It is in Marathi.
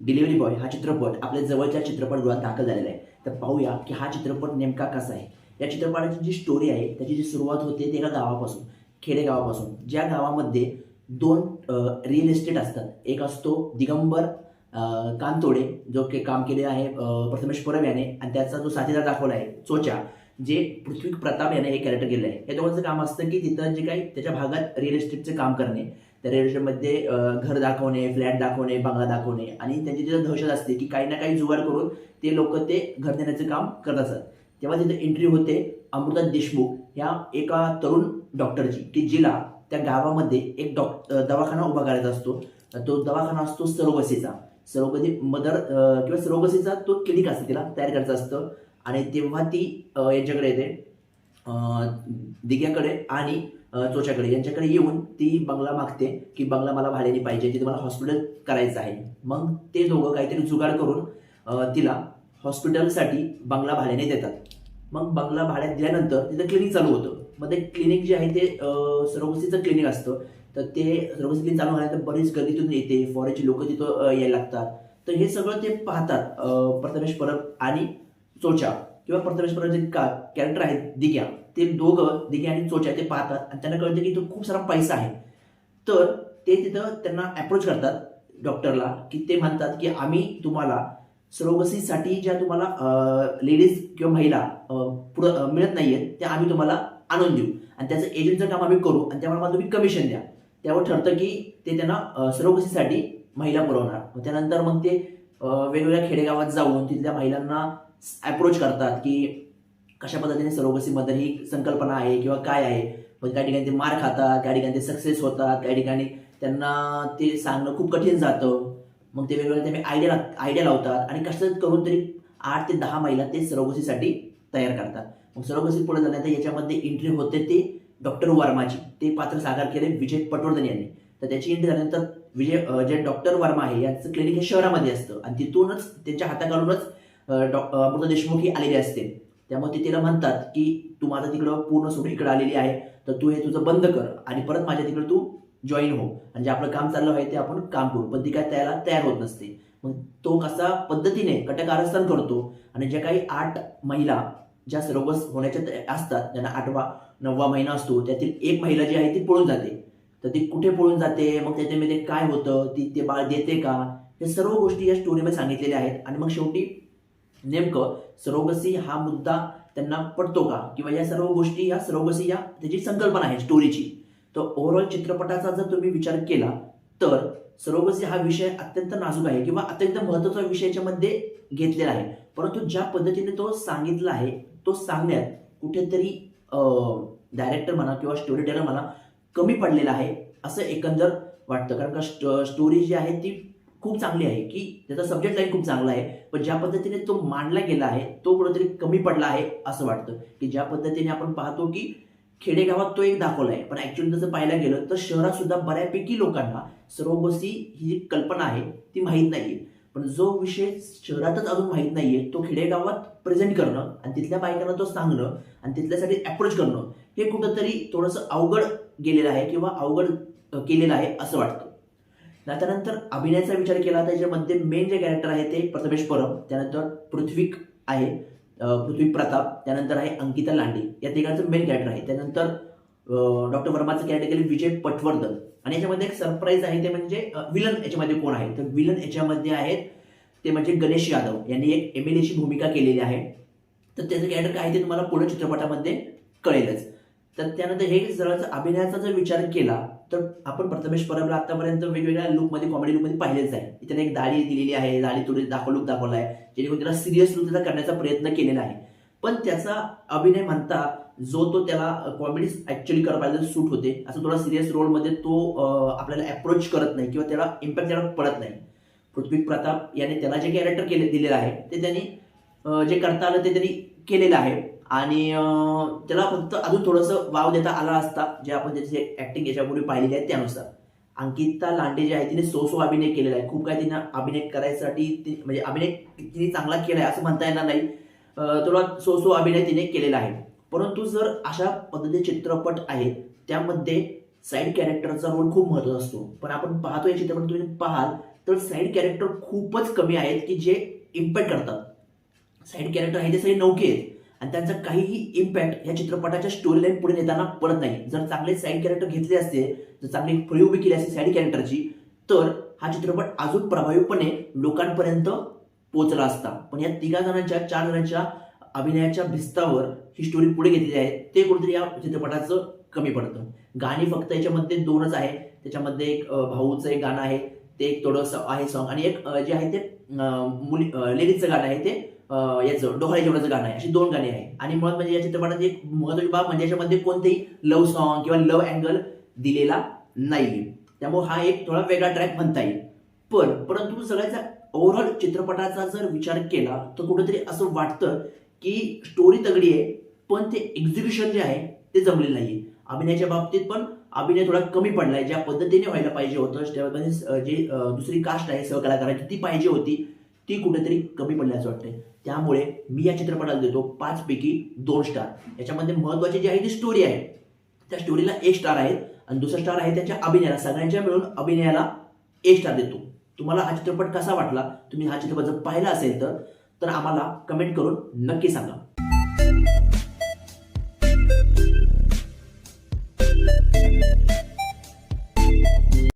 डिलिव्हरी बॉय हा चित्रपट आपल्या जवळच्या चित्रपटगृहात दाखल झालेला आहे. तर पाहूया की हा चित्रपट नेमका कसा आहे. या चित्रपटाची जी स्टोरी आहे त्याची जी सुरुवात होते ते एका गावापासून खेडेगावापासून ज्या गावामध्ये दोन रिअल इस्टेट असतात. एक असतो दिगंबर कानतोडे कांतोडे जो की काम केले आहे प्रथमेश परब याने आणि त्याचा जो साथीदार दाखवला आहे चोचा. जे पृथ्वी प्रताप याने हे कॅरेक्टर केलं आहे. या दोघांचं काम असतं की तिथं जे काही त्याच्या भागात रिअल इस्टेटचं काम करणे त्या रिअल इस्टेटमध्ये घर दाखवणे फ्लॅट दाखवणे बंगला दाखवणे आणि त्यांची तिथं दहशत असते की काही ना काही जुगाड करून ते लोक ते घर देण्याचं काम करत असतात. तेव्हा तिथं एंट्री होते अमृता देशमुख ह्या एका तरुण डॉक्टरची की जिला त्या गावामध्ये एक डॉक् दवाखाना उभा करायचा असतो. तो दवाखाना असतो सरोगसीचा. सरोगसी मदर किंवा सरोगसीचा तो क्लिनिक असतो तिला तयार करायचा असतं. आणि तेव्हा ती यांच्याकडे येते. दिग्याकडे आणि चोच्याकडे यांच्याकडे येऊन ती बंगला मागते की बंगला मला भाड्याने पाहिजे तिथे मला हॉस्पिटल करायचं आहे. मग ते दोघं काहीतरी जुगाड करून तिला हॉस्पिटलसाठी बंगला भाड्याने देतात. मग बंगला भाड्यात दिल्यानंतर तिथं क्लिनिक चालू होतं. मग ते क्लिनिक जे आहे ते सरोगसीचं क्लिनिक असतं. तर ते सर्वसी क्लिनिक चालू झाल्यानंतर बरीच गर्दी तिथून येते. फॉरेनची लोक तिथं यायला लागतात. तर हे सगळं ते पाहतात प्रथमेश परब आणि चोच्या किंवा प्रथमेश का कॅरेक्टर आहेत दिग्या ते दोघं दिग्या आणि चोच्या ते पाहतात. आणि त्यांना कळतं की इथं खूप सारा पैसा आहे. तर ते तिथं त्यांना अप्रोच करतात डॉक्टरला की ते म्हणतात की आम्ही तुम्हाला सरोगसीसाठी ज्या तुम्हाला लेडीज किंवा महिला पुढं मिळत नाही आहेत त्या आम्ही तुम्हाला आणून देऊ. आणि त्याचं एजंटचं काम आम्ही करू आणि त्यामुळे मला तुम्ही कमिशन द्या. त्यावर ठरतं की ते त्यांना सरोगसीसाठी महिला पुरवणार. मग त्यानंतर मग ते वेगवेगळ्या खेडेगावात जाऊन तिथल्या महिलांना अप्रोच करतात की कशा पद्धतीने सरोगसीबद्दल ही संकल्पना आहे किंवा काय आहे. म्हणजे मग काही ठिकाणी ते मार खातात काही ठिकाणी ते सक्सेस होतात काही ठिकाणी त्यांना ते सांगणं खूप कठीण जातं. मग ते वेगवेगळे ते आयडिया आयडिया लावतात आणि कसं करून तरी आठ ते दहा महिला ते सरोगसीसाठी तयार करतात. मग सरोगसी पुढे झाल्यानंतर याच्यामध्ये एंट्री होते ते डॉक्टर वर्माची. ते पात्र साकार केले विजय पटवर्धन यांनी. तर त्याची एंट्री झाल्यानंतर विजय जे डॉक्टर वर्मा आहे याचं क्लिनिक हे शहरामध्ये असतं. आणि तिथूनच त्यांच्या हाताखालूनच डॉ अं, अमृता देशमुख ही आलेली असते त्यामुळे ते तिला म्हणतात की तू माझं तिकडं पूर्ण सोडून इकडे आलेली आहे तर तू हे तुझं बंद कर आणि परत माझ्या तिकडे तू जॉईन हो. जे आपलं काम चाललं आहे ते आपण काम करू. पण ती काय त्याला तयार होत नसते. मग तो कसा पद्धतीने कटकारस्थान करतो आणि ज्या काही आठ महिला ज्या सरोगस होण्याच्या तया- असतात ज्यांना आठवा नववा महिना असतो त्यातील एक महिला जी आहे ती पळून जाते. तर ती कुठे पळून जाते मग त्याच्यामध्ये काय होतं ती ते बाळ देते का? हे सर्व गोष्टी या स्टोरीमध्ये सांगितलेल्या आहेत. आणि मग शेवटी नेमकं सरोगसी हा मुद्दा त्यांना पडतो का? किंवा या सर्व गोष्टी या सरोगसी या त्याची संकल्पना आहे स्टोरीची तर ओव्हरऑल चित्रपटाचा जर तुम्ही विचार केला तर सरोगसी हा विषय अत्यंत नाजूक आहे किंवा अत्यंत महत्त्वाचा विषयाच्या मध्ये घेतलेला आहे. परंतु ज्या पद्धतीने तो सांगितला आहे तो सांगण्यात कुठेतरी डायरेक्टर म्हणा किंवा स्टोरी टेलर म्हणा कमी पडलेला आहे असं एकंदर वाटतं. कारण का स्टोरी जी आहे ती खूप चांगली आहे की त्याचा सब्जेक्ट लाईन खूप चांगला आहे पण ज्या पद्धतीने तो मांडला गेला आहे तो कुठेतरी कमी पडला आहे असं वाटतं. की ज्या पद्धतीने आपण पाहतो की खेडेगावात तो एक दाखवला आहे पण ऍक्च्युअली जसं पाहायला गेलं तर शहरात सुद्धा बऱ्यापैकी लोकांना सर्व गोष्टी ही जी कल्पना आहे ती माहीत नाहीये. पण जो विषय शहरातच अजून माहीत नाहीये तो खेडेगावात प्रेझेंट करणं आणि तिथल्या बायकांना तो सांगणं आणि तिथल्यासाठी अप्रोच करणं हे कुठंतरी थोडंसं अवघड गेलेलं आहे किंवा अवघड केलेलं आहे असं वाटतं. त्यानंतर अभिनयाचा विचार केला तर त्याच्यामध्ये मेन जे कॅरेक्टर आहे ते प्रथमेश परब त्यानंतर पृथ्वीक आहे पृथ्वी प्रताप त्यानंतर आहे अंकिता लांडे. या तिघांचं मेन कॅरेक्टर आहे. त्यानंतर डॉक्टर वर्माचं कॅरेक्टर केले विजय पटवर्धन. आणि याच्यामध्ये एक सरप्राईज आहे ते म्हणजे विलन याच्यामध्ये कोण आहे? तर विलन याच्यामध्ये आहेत ते म्हणजे गणेश यादव. यांनी एक एम एल एची भूमिका केलेली आहे. तर त्याचं कॅरेक्टर काय आहे ते तुम्हाला पुढे चित्रपटामध्ये कळेलच. तर त्यानंतर हे जर अभिनयाचा जर विचार केला तर आपण प्रथमेश परबला आतापर्यंत वेगवेगळ्या लुकमध्ये कॉमेडी लुकमध्ये पाहिलेच आहे. त्याने एक दाढी दिलेली आहे दाढी थोडी दाखव लुक दाखवला आहे जेणेकरून त्याला सिरियस लुक त्याचा करण्याचा प्रयत्न केलेला आहे. पण त्याचा अभिनय म्हणता जो तो त्याला कॉमेडी ॲक्च्युली करायला सूट होते असं थोडा सिरियस रोलमध्ये तो आपल्याला अप्रोच करत नाही किंवा त्याला इम्पॅक्ट त्याला पडत नाही. पृथ्वी प्रताप याने त्याला जे कॅरेक्टर केले दिलेलं आहे ते त्यांनी जे करता आलं ते त्यांनी केलेलं आहे. आणि त्याला फक्त अजून थोडंसं वाव देता आला असता जे आपण त्याची ऍक्टिंग याच्यापूर्वी पाहिलेली आहे त्यानुसार. अंकिता लांडे जे आहे तिने सो सो अभिनय केलेला आहे. खूप काही तिने अभिनय करायसाठी ती- म्हणजे अभिनय तिने चांगला केला आहे असं म्हणता येणार नाही. थोडा सो सो अभिनय तिने केलेला आहे. परंतु जर अशा पद्धतीचे चित्रपट आहेत त्यामध्ये साईड कॅरेक्टरचा रोल खूप महत्त्वाचा असतो. पण आपण पाहतो या चित्रपट तुम्ही पाहाल तर साईड कॅरेक्टर खूपच कमी आहेत की जे इम्पॅक्ट करतात. साईड कॅरेक्टर आहे ते सगळे नौके आहेत. आणि त्यांचा काहीही इम्पॅक्ट या चित्रपटाच्या स्टोरी लाईन पुढे नेताना पडत नाही. जर चांगले साईड कॅरेक्टर घेतले असते जर चांगली फळी उभी केली असते साईड कॅरेक्टरची तर हा चित्रपट अजून प्रभावीपणे लोकांपर्यंत पोहोचला असता. पण या तिघा जणांच्या चार जणांच्या अभिनयाच्या भिस्तावर ही स्टोरी पुढे घेतलेली आहे ते कुठेतरी या चित्रपटाचं कमी पडतं. गाणी फक्त याच्यामध्ये दोनच आहे. त्याच्यामध्ये एक भाऊचं एक गाणं आहे ते एक थोडंसं आहे सॉन्ग आणि एक जे आहे ते मुली लेडीजचं गाणं आहे ते याचं डोहाळे जेवणाचं गाणं आहे. अशी दोन गाणी आहे आणि मुळात म्हणजे या चित्रपटात एक महत्वाची बाब म्हणजे याच्यामध्ये कोणतेही लव्ह सॉन्ग किंवा लव्ह अँगल दिलेला नाही त्यामुळे हा एक थोडा वेगळा ट्रॅक म्हणता येईल. पण परंतु सगळ्याचा ओव्हरऑल चित्रपटाचा जर विचार केला तर कुठेतरी असं वाटतं की स्टोरी तगडी आहे पण ते एक्झिक्युशन जे आहे ते जमलेलं नाही अभिनयाच्या बाबतीत पण अभिनय थोडा कमी पडलाय. ज्या पद्धतीने व्हायला पाहिजे होतं त्यामध्ये जे दुसरी कास्ट आहे सहकलाकारांची ती पाहिजे होती. ती कुठेतरी कमी पडल्याचं असं वाटतंय. त्यामुळे मी या चित्रपटाला देतो पाचपैकी दोन स्टार याच्यामध्ये महत्वाची जी आहे ती स्टोरी आहे. त्या स्टोरीला एक स्टार आहे आणि दुसरा स्टार आहे त्याच्या अभिनयाला. सगळ्यांच्या मिळून अभिनयाला एक स्टार देतो. तुम्हाला हा चित्रपट कसा वाटला? तुम्ही हा चित्रपट जर पाहिला असेल तर तर आम्हाला कमेंट करून नक्की सांगा.